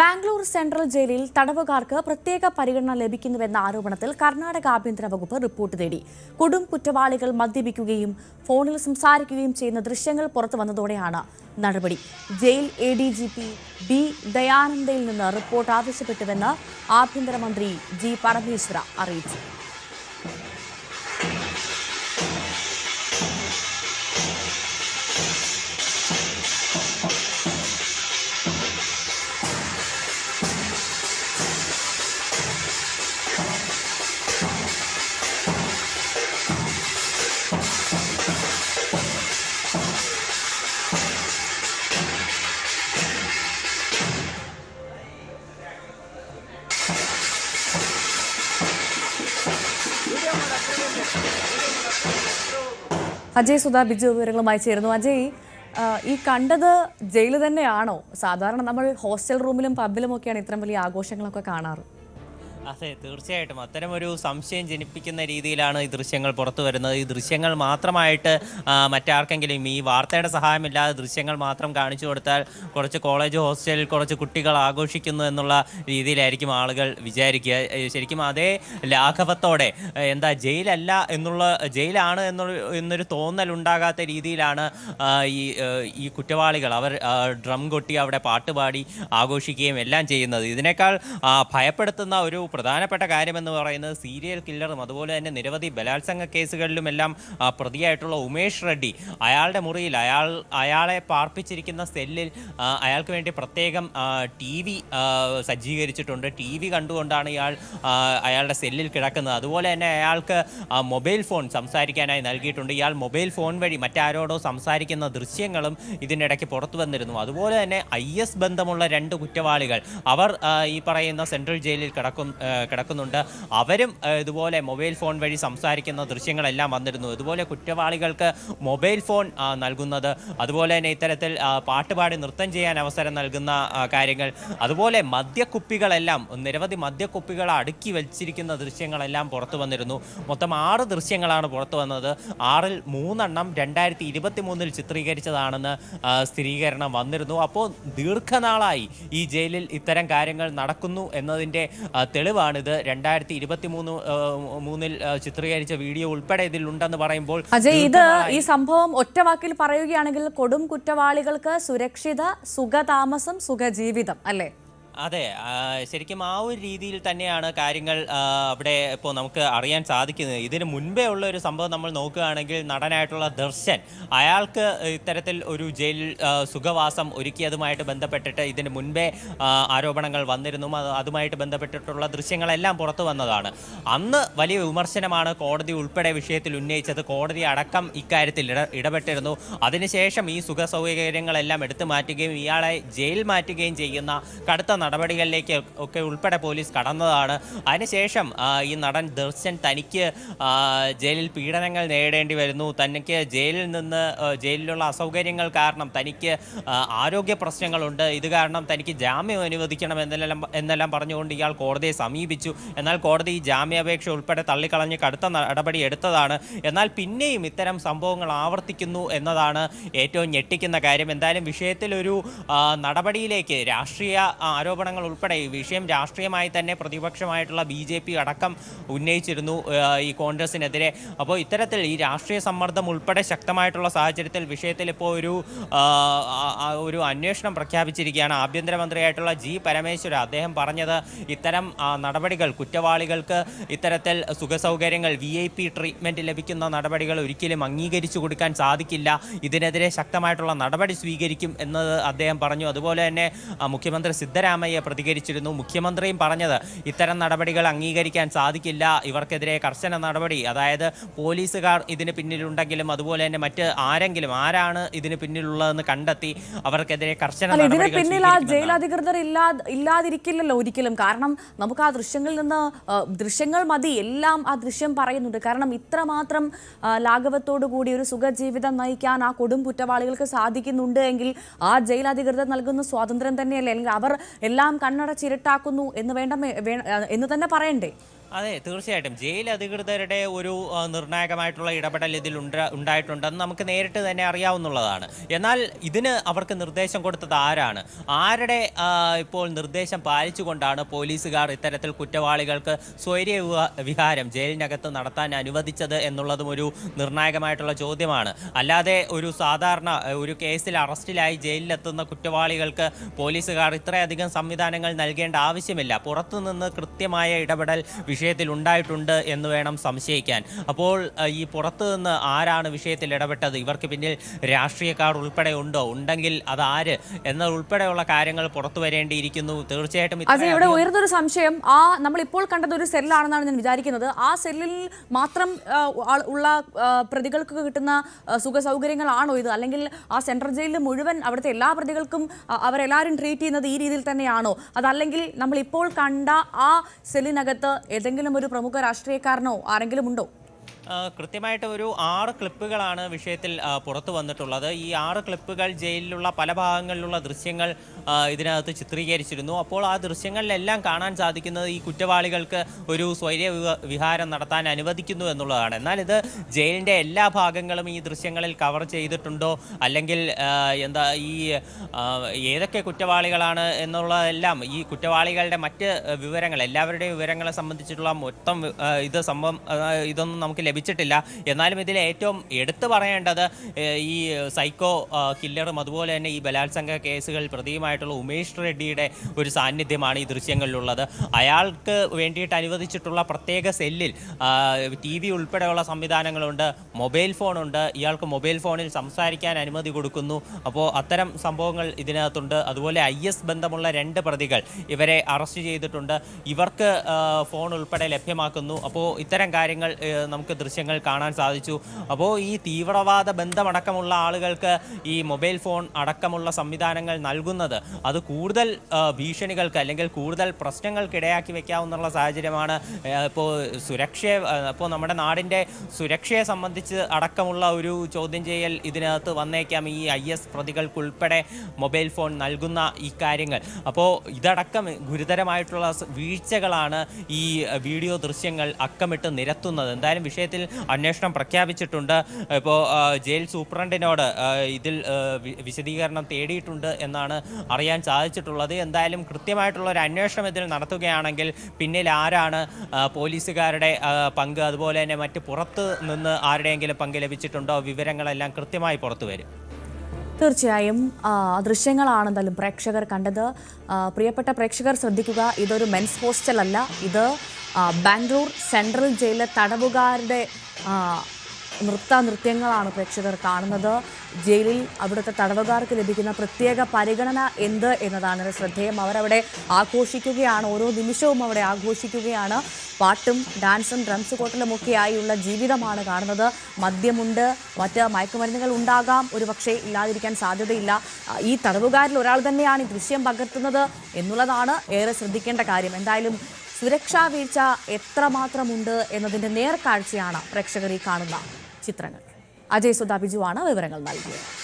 Bangalore central ജയിലിൽ തടവുകാർക്ക് പ്രത്യേക പരിഗണന ലഭിക്കുന്നുവെന്ന ആരോപണത്തിൽ കർണാടക ആഭ്യന്തര വകുപ്പ് റിപ്പോർട്ട് തേടി. കൊടും കുറ്റവാളികൾ മദ്യപിക്കുകയും ഫോണിൽ സംസാരിക്കുകയും ചെയ്യുന്ന ദൃശ്യങ്ങൾ പുറത്തു വന്നതോടെയാണ് നടപടി. Jail A D G P B ദയാനന്ദയിൽ നിന്ന് റിപ്പോർട്ട് ആവശ്യപ്പെട്ടുവെന്ന് ആഭ്യന്തരമന്ത്രി ജി പരമേശ്വര അറിയിച്ചു. അജയ് സുധാ ബിജു വിവരങ്ങളുമായി ചേരുന്നു. അജയ് ഈ കണ്ടത് ജയിൽ തന്നെയാണോ? സാധാരണ നമ്മൾ ഹോസ്റ്റൽ റൂമിലും പബ്ബിലും ഒക്കെയാണ് ഇത്രയും വലിയ ആഘോഷങ്ങളൊക്കെ കാണാറ്. അതെ തീർച്ചയായിട്ടും. അത്തരം ഒരു സംശയം ജനിപ്പിക്കുന്ന രീതിയിലാണ് ഈ ദൃശ്യങ്ങൾ പുറത്തു വരുന്നത്. ഈ ദൃശ്യങ്ങൾ മാത്രമായിട്ട് മറ്റാർക്കെങ്കിലും ഈ വാർത്തയുടെ സഹായമില്ലാതെ ദൃശ്യങ്ങൾ മാത്രം കാണിച്ചു കൊടുത്താൽ കുറച്ച് കോളേജ് ഹോസ്റ്റലിൽ കുറച്ച് കുട്ടികൾ ആഘോഷിക്കുന്നു എന്നുള്ള രീതിയിലായിരിക്കും ആളുകൾ വിചാരിക്കുക. ശരിക്കും അതേ ലാഘവത്തോടെ എന്താ ജയിലല്ല എന്നുള്ള ജയിലാണ് എന്നുള്ള എന്നൊരു തോന്നൽ ഉണ്ടാകാത്ത രീതിയിലാണ് ഈ ഈ കുറ്റവാളികൾ അവർ ഡ്രം കൊട്ടി അവിടെ പാട്ടുപാടി ആഘോഷിക്കുകയും എല്ലാം ചെയ്യുന്നത്. ഇതിനേക്കാൾ ഭയപ്പെടുത്തുന്ന ഒരു പ്രധാനപ്പെട്ട കാര്യമെന്ന് പറയുന്നത് സീരിയൽ കില്ലറും അതുപോലെ തന്നെ നിരവധി ബലാത്സംഗ കേസുകളിലും എല്ലാം പ്രതിയായിട്ടുള്ള ഉമേഷ് റെഡ്ഡി അയാളുടെ മുറിയിൽ അയാൾ അയാളെ പാർപ്പിച്ചിരിക്കുന്ന സെല്ലിൽ അയാൾക്ക് വേണ്ടി പ്രത്യേകം ടി വി സജ്ജീകരിച്ചിട്ടുണ്ട്. ടി വി കണ്ടുകൊണ്ടാണ് ഇയാൾ അയാളുടെ സെല്ലിൽ കിടക്കുന്നത്. അതുപോലെ തന്നെ അയാൾക്ക് മൊബൈൽ ഫോൺ സംസാരിക്കാനായി നൽകിയിട്ടുണ്ട്. ഇയാൾ മൊബൈൽ ഫോൺ വഴി മറ്റാരോടോ സംസാരിക്കുന്ന ദൃശ്യങ്ങളും ഇതിനിടയ്ക്ക് പുറത്തു വന്നിരുന്നു. അതുപോലെ തന്നെ ഐ എസ് ബന്ധമുള്ള രണ്ട് കുറ്റവാളികൾ അവർ ഈ പറയുന്ന സെൻട്രൽ ജയിലിൽ കിടക്കും കിടക്കുന്നുണ്ട്. അവരും ഇതുപോലെ മൊബൈൽ ഫോൺ വഴി സംസാരിക്കുന്ന ദൃശ്യങ്ങളെല്ലാം വന്നിരുന്നു. ഇതുപോലെ കുറ്റവാളികൾക്ക് മൊബൈൽ ഫോൺ നൽകുന്നത്. അതുപോലെ തന്നെ ഇത്തരത്തിൽ പാട്ടുപാടി നൃത്തം ചെയ്യാൻ അവസരം നൽകുന്ന കാര്യങ്ങൾ. അതുപോലെ മദ്യക്കുപ്പികളെല്ലാം നിരവധി മദ്യക്കുപ്പികൾ അടുക്കി വെച്ചിരിക്കുന്ന ദൃശ്യങ്ങളെല്ലാം പുറത്തു വന്നിരുന്നു. മൊത്തം ആറ് ദൃശ്യങ്ങളാണ് പുറത്തു വന്നത്. ആറിൽ മൂന്നെണ്ണം രണ്ടായിരത്തി ഇരുപത്തി മൂന്നിൽ ചിത്രീകരിച്ചതാണെന്ന് സ്ഥിരീകരണം വന്നിരുന്നു. അപ്പോൾ ദീർഘനാളായി ഈ ജയിലിൽ ഇത്തരം കാര്യങ്ങൾ നടക്കുന്നു എന്നതിന്റെ ആ, തെളിവാണിത്. രണ്ടായിരത്തി ഇരുപത്തി മൂന്ന് മൂന്നിൽ ചിത്രീകരിച്ച വീഡിയോ ഉൾപ്പെടെ ഇതിലുണ്ടെന്ന് പറയുമ്പോൾ അജയ് ഇത് ഈ സംഭവം ഒറ്റവാക്കിൽ പറയുകയാണെങ്കിൽ കൊടും കുറ്റവാളികൾക്ക് സുരക്ഷിത സുഖതാമസം സുഖജീവിതം അല്ലേ? അതെ ശരിക്കും ആ ഒരു രീതിയിൽ തന്നെയാണ് കാര്യങ്ങൾ അവിടെ ഇപ്പോൾ നമുക്ക് അറിയാൻ സാധിക്കുന്നത്. ഇതിന് മുൻപേ ഉള്ള ഒരു സംഭവം നമ്മൾ നോക്കുകയാണെങ്കിൽ നടനായിട്ടുള്ള ദർശൻ അയാൾക്ക് ഇത്തരത്തിൽ ഒരു ജയിൽ സുഖവാസം ഒരുക്കിയതുമായിട്ട് ബന്ധപ്പെട്ടിട്ട് ഇതിന് മുൻപേ ആരോപണങ്ങൾ വന്നിരുന്നു. അതുമായിട്ട് ബന്ധപ്പെട്ടിട്ടുള്ള ദൃശ്യങ്ങളെല്ലാം പുറത്തു വന്നതാണ്. അന്ന് വലിയ വിമർശനമാണ് കോടതി ഉൾപ്പെടെ വിഷയത്തിൽ ഉന്നയിച്ചത്. കോടതി അടക്കം ഇക്കാര്യത്തിൽ ഇട ഇടപെട്ടിരുന്നു. അതിനുശേഷം ഈ സുഖ സൗകര്യങ്ങളെല്ലാം എടുത്തു മാറ്റുകയും ഇയാളെ ജയിൽ മാറ്റുകയും ചെയ്യുന്ന കടുത്ത നടപടികളിലേക്ക് ഒക്കെ ഉൾപ്പെടെ പോലീസ് കടന്നതാണ്. അതിനുശേഷം ഈ നടൻ ദർശൻ തനിക്ക് ജയിലിൽ പീഡനങ്ങൾ നേരിടേണ്ടി വരുന്നു. തനിക്ക് ജയിലിൽ നിന്ന് ജയിലിലുള്ള അസൗകര്യങ്ങൾ കാരണം തനിക്ക് ആരോഗ്യ പ്രശ്നങ്ങളുണ്ട്. ഇത് കാരണം തനിക്ക് ജാമ്യം അനുവദിക്കണം എന്നെല്ലാം എന്നെല്ലാം പറഞ്ഞുകൊണ്ട് ഇയാൾ കോടതിയെ സമീപിച്ചു. എന്നാൽ കോടതി ഈ ജാമ്യാപേക്ഷ ഉൾപ്പെടെ തള്ളിക്കളഞ്ഞ് കടുത്ത നടപടി എടുത്തതാണ്. എന്നാൽ പിന്നെയും ഇത്തരം സംഭവങ്ങൾ ആവർത്തിക്കുന്നു എന്നതാണ് ഏറ്റവും ഞെട്ടിക്കുന്ന കാര്യം. എന്തായാലും വിഷയത്തിൽ ഒരു നടപടിയിലേക്ക് രാഷ്ട്രീയ ആ, ആരോപണങ്ങൾ ഉൾപ്പെടെ ഈ വിഷയം രാഷ്ട്രീയമായി തന്നെ പ്രതിപക്ഷമായിട്ടുള്ള ബി ജെ പി അടക്കം ഉന്നയിച്ചിരുന്നു ഈ കോൺഗ്രസിനെതിരെ. അപ്പോൾ ഇത്തരത്തിൽ ഈ രാഷ്ട്രീയ സമ്മർദ്ദം ഉൾപ്പെടെ ശക്തമായിട്ടുള്ള സാഹചര്യത്തിൽ വിഷയത്തിൽ ഇപ്പോൾ ഒരു ഒരു അന്വേഷണം പ്രഖ്യാപിച്ചിരിക്കുകയാണ്. ആഭ്യന്തരമന്ത്രിയായിട്ടുള്ള ജി പരമേശ്വര അദ്ദേഹം പറഞ്ഞത് ഇത്തരം നടപടികൾ കുറ്റവാളികൾക്ക് ഇത്തരത്തിൽ സുഖസൗകര്യങ്ങൾ വി ഐ പി ട്രീറ്റ്മെന്റ് ലഭിക്കുന്ന നടപടികൾ ഒരിക്കലും അംഗീകരിച്ചു കൊടുക്കാൻ സാധിക്കില്ല. ഇതിനെതിരെ ശക്തമായിട്ടുള്ള നടപടി സ്വീകരിക്കും എന്നത് അദ്ദേഹം പറഞ്ഞു. അതുപോലെ തന്നെ മുഖ്യമന്ത്രി സിദ്ധരാമയ്യ പ്രതികരിച്ചിരുന്നു. മുഖ്യമന്ത്രിയും പറഞ്ഞത് ഇത്തരം നടപടികൾ അംഗീകരിക്കാൻ സാധിക്കില്ല. ഇവർക്കെതിരെ കർശന നടപടി. അതായത് പോലീസുകാർ ഇതിന് പിന്നിലുണ്ടെങ്കിലും അതുപോലെ തന്നെ മറ്റ് ആരെങ്കിലും ആരാണ് ഇതിന് പിന്നിലുള്ളതെന്ന് കണ്ടെത്തി അവർക്കെതിരെ കർശന ഇതിന് പിന്നിൽ ആ ജയിലധികൃതർ ഇല്ലാ ഇല്ലാതിരിക്കില്ലല്ലോ ഒരിക്കലും. കാരണം നമുക്ക് ആ ദൃശ്യങ്ങളിൽ നിന്ന് ദൃശ്യങ്ങൾ മതി. എല്ലാം ആ ദൃശ്യം പറയുന്നുണ്ട്. കാരണം ഇത്രമാത്രം ലാഘവത്തോടു കൂടി ഒരു സുഖജീവിതം നയിക്കാൻ ആ കൊടും കുറ്റവാളികൾക്ക് സാധിക്കുന്നുണ്ട് എങ്കിൽ ആ ജയിലധികൃതർ നൽകുന്ന സ്വാതന്ത്ര്യം തന്നെയല്ലേ? അല്ലെങ്കിൽ അവർ എല്ലാം കണ്ണടച്ചിരുട്ടാക്കുന്നു എന്ന് വേണ്ട എന്ന് തന്നെ പറയണ്ടേ? അതെ തീർച്ചയായിട്ടും. ജയിൽ അധികൃതരുടെ ഒരു നിർണായകമായിട്ടുള്ള ഇടപെടൽ ഇതിൽ ഉണ്ട- ഉണ്ടായിട്ടുണ്ടെന്ന് നമുക്ക് നേരിട്ട് തന്നെ അറിയാവുന്നതാണ് എന്നാൽ ഇതിന് അവർക്ക് നിർദ്ദേശം കൊടുത്തത് ആരാണ്? ആരുടെ ഇപ്പോൾ നിർദ്ദേശം പാലിച്ചുകൊണ്ടാണ് പോലീസുകാർ ഇത്തരത്തിൽ കുറ്റവാളികൾക്ക് സ്വൈര്യ വിഹാരം ജയിലിനകത്ത് നടത്താൻ അനുവദിച്ചത് എന്നുള്ളതും ഒരു നിർണായകമായിട്ടുള്ള ചോദ്യമാണ്. അല്ലാതെ ഒരു സാധാരണ ഒരു കേസിൽ അറസ്റ്റിലായി ജയിലിലെത്തുന്ന കുറ്റവാളികൾക്ക് പോലീസുകാർ ഇത്രയധികം സംവിധാനങ്ങൾ നൽകേണ്ട ആവശ്യമില്ല. പുറത്തുനിന്ന് കൃത്യമായ ഇടപെടൽ വിഷയത്തിൽ ഉണ്ടായിട്ടുണ്ട് എന്ന് വേണം സംശയിക്കാൻ. അപ്പോൾ ഈ പുറത്തു നിന്ന് ആരാണ് വിഷയത്തിൽ ഇടപെട്ടത്? ഇവർക്ക് പിന്നിൽ രാഷ്ട്രീയക്കാർ ഉൾപ്പെടെ ഉണ്ടോ? ഉണ്ടെങ്കിൽ അത് ആര്? എന്ന ഉൾപ്പെടെയുള്ള കാര്യങ്ങൾ പുറത്തു വരേണ്ടിയിരിക്കുന്നു. തീർച്ചയായിട്ടും അതെ ഇവിടെ ഉയർന്നൊരു സംശയം. ആ നമ്മൾ ഇപ്പോൾ കണ്ടത് ഒരു സെല്ലാണെന്നാണ് ഞാൻ വിചാരിക്കുന്നത്. ആ സെല്ലിൽ മാത്രം ഉള്ള പ്രതികൾക്ക് കിട്ടുന്ന സുഖ സൗകര്യങ്ങളാണോ ഇത്? അല്ലെങ്കിൽ ആ സെൻട്രൽ ജയിലിൽ മുഴുവൻ അവിടുത്തെ എല്ലാ പ്രതികൾക്കും അവരെല്ലാവരും ട്രീറ്റ് ചെയ്യുന്നത് ഈ രീതിയിൽ തന്നെയാണോ? അതല്ലെങ്കിൽ നമ്മൾ ഇപ്പോൾ കണ്ട ആ സെല്ലിനകത്ത് ഏതെങ്കിലും ഒരു പ്രമുഖ രാഷ്ട്രീയക്കാരനോ ആരെങ്കിലും ഉണ്ടോ? കൃത്യമായിട്ട് ഒരു ആറ് ക്ലിപ്പുകളാണ് വിഷയത്തിൽ പുറത്തു വന്നിട്ടുള്ളത്. ഈ ആറ് ക്ലിപ്പുകൾ ജയിലിലുള്ള പല ഭാഗങ്ങളിലുള്ള ദൃശ്യങ്ങൾ ഇതിനകത്ത് ചിത്രീകരിച്ചിരുന്നു. അപ്പോൾ ആ ദൃശ്യങ്ങളിലെല്ലാം കാണാൻ സാധിക്കുന്നത് ഈ കുറ്റവാളികൾക്ക് ഒരു സ്വൈര്യ വിഹാരം നടത്താൻ അനുവദിക്കുന്നു എന്നുള്ളതാണ്. എന്നാൽ ഇത് ജയിലിന്റെ എല്ലാ ഭാഗങ്ങളും ഈ ദൃശ്യങ്ങളിൽ കവർ ചെയ്തിട്ടുണ്ടോ? അല്ലെങ്കിൽ എന്താ ഈ ഏതൊക്കെ കുറ്റവാളികളാണ് എന്നുള്ളതെല്ലാം ഈ കുറ്റവാളികളുടെ മറ്റ് വിവരങ്ങൾ എല്ലാവരുടെയും വിവരങ്ങളെ സംബന്ധിച്ചിട്ടുള്ള മൊത്തം ഇത് സംഭവം ഇതൊന്നും നമുക്ക് ലഭിച്ചിട്ടില്ല. എന്നാലും ഇതിൽ ഏറ്റവും എടുത്തു പറയേണ്ടത് ഈ സൈക്കോ കില്ലറും അതുപോലെ തന്നെ ഈ ബലാത്സംഗ കേസുകൾ പ്രതിയുമായിട്ടുള്ള ഉമേഷ് റെഡ്ഡിയുടെ ഒരു സാന്നിധ്യമാണ് ഈ ദൃശ്യങ്ങളിലുള്ളത്. അയാൾക്ക് വേണ്ടിയിട്ട് അനുവദിച്ചിട്ടുള്ള പ്രത്യേക സെല്ലിൽ ടി വി ഉൾപ്പെടെയുള്ള സംവിധാനങ്ങളുണ്ട് മൊബൈൽ ഫോണുണ്ട് ഇയാൾക്ക് മൊബൈൽ ഫോണിൽ സംസാരിക്കാൻ അനുമതി കൊടുക്കുന്നു. അപ്പോൾ അത്തരം സംഭവങ്ങൾ ഇതിനകത്തുണ്ട്. അതുപോലെ ഐ എസ് ബന്ധമുള്ള രണ്ട് പ്രതികൾ ഇവരെ അറസ്റ്റ് ചെയ്തിട്ടുണ്ട്. ഇവർക്ക് ഫോൺ ഉൾപ്പെടെ ലഭ്യമാക്കുന്നു. അപ്പോൾ ഇത്തരം കാര്യങ്ങൾ നമുക്ക് ദൃശ്യങ്ങൾ കാണാൻ സാധിച്ചു. അപ്പോൾ ഈ തീവ്രവാദ ബന്ധമടക്കമുള്ള ആളുകൾക്ക് ഈ മൊബൈൽ ഫോൺ അടക്കമുള്ള സംവിധാനങ്ങൾ നൽകുന്നത് അത് കൂടുതൽ ഭീഷണികൾക്ക് അല്ലെങ്കിൽ കൂടുതൽ പ്രശ്നങ്ങൾക്ക് ഇടയാക്കി വെക്കാവുന്ന സാഹചര്യമാണ്. ഇപ്പോൾ സുരക്ഷയെ ഇപ്പോൾ നമ്മുടെ നാടിന്റെ സുരക്ഷയെ സംബന്ധിച്ച് അടക്കമുള്ള ഒരു ചോദ്യം ചെയ്യൽ ഇതിനകത്ത് വന്നേക്കാം. ഈ ഐ എസ് പ്രതികൾക്കുൾപ്പെടെ മൊബൈൽ ഫോൺ നൽകുന്ന ഈ കാര്യങ്ങൾ. അപ്പോൾ ഇതടക്കം ഗുരുതരമായിട്ടുള്ള വീഴ്ചകളാണ് ഈ വീഡിയോ ദൃശ്യങ്ങൾ അക്കമിട്ട് നിരത്തുന്നത്. എന്തായാലും വിഷയത്തിൽ അന്വേഷണം പ്രഖ്യാപിച്ചിട്ടുണ്ട്. ഇപ്പോൾ ജയിൽ സൂപ്രണ്ടിനോട് ഇതിൽ വിശദീകരണം തേടിയിട്ടുണ്ട് എന്നാണ് അറിയാൻ സാധിച്ചിട്ടുള്ളത്. എന്തായാലും കൃത്യമായിട്ടുള്ള ഒരു അന്വേഷണം ഇതിൽ നടത്തുകയാണെങ്കിൽ പിന്നിൽ ആരാണ് പോലീസുകാരുടെ പങ്ക് അതുപോലെ തന്നെ മറ്റ് പുറത്ത് നിന്ന് ആരുടെയെങ്കിലും പങ്ക് ലഭിച്ചിട്ടുണ്ടോ? വിവരങ്ങളെല്ലാം കൃത്യമായി പുറത്തു വരും തീർച്ചയായും ദൃശ്യങ്ങളാണ് എന്തായാലും പ്രേക്ഷകർ കണ്ടത്. പ്രിയപ്പെട്ട പ്രേക്ഷകർ ശ്രദ്ധിക്കുക ഇതൊരു മെൻസ് ഹോസ്റ്റൽ അല്ല. ഇത് ബാംഗ്ലൂർ സെൻട്രൽ ജയിലിലെ തടവുകാരുടെ ആ, നൃത്ത നൃത്യങ്ങളാണ് പ്രേക്ഷകർ കാണുന്നത്. ജയിലിൽ അവിടുത്തെ തടവുകാർക്ക് ലഭിക്കുന്ന പ്രത്യേക പരിഗണന എന്ത് എന്നതാണ് ശ്രദ്ധേയം. അവരവിടെ ആഘോഷിക്കുകയാണ് ഓരോ നിമിഷവും അവിടെ ആഘോഷിക്കുകയാണ്. പാട്ടും ഡാൻസും ഡ്രംസ് കൊട്ടലുമൊക്കെയായുള്ള ജീവിതമാണ് കാണുന്നത്. മദ്യമുണ്ട് മറ്റ് മയക്കുമരുന്നുകൾ ഉണ്ടാകാം ഒരു പക്ഷേ ഇല്ലാതിരിക്കാൻ സാധ്യതയില്ല. ഈ തടവുകാരിൽ ഒരാൾ തന്നെയാണ് ഈ ദൃശ്യം പകർത്തുന്നത് എന്നുള്ളതാണ് ഏറെ ശ്രദ്ധിക്കേണ്ട കാര്യം. എന്തായാലും സുരക്ഷാ വീഴ്ച എത്രമാത്രമുണ്ട് എന്നതിന്റെ നേർക്കാഴ്ചയാണ് പ്രേക്ഷകർ ഈ കാണുന്ന ചിത്രങ്ങൾ. അജയ് സുധാ ബിജുവാണ് വിവരങ്ങൾ നൽകിയത്.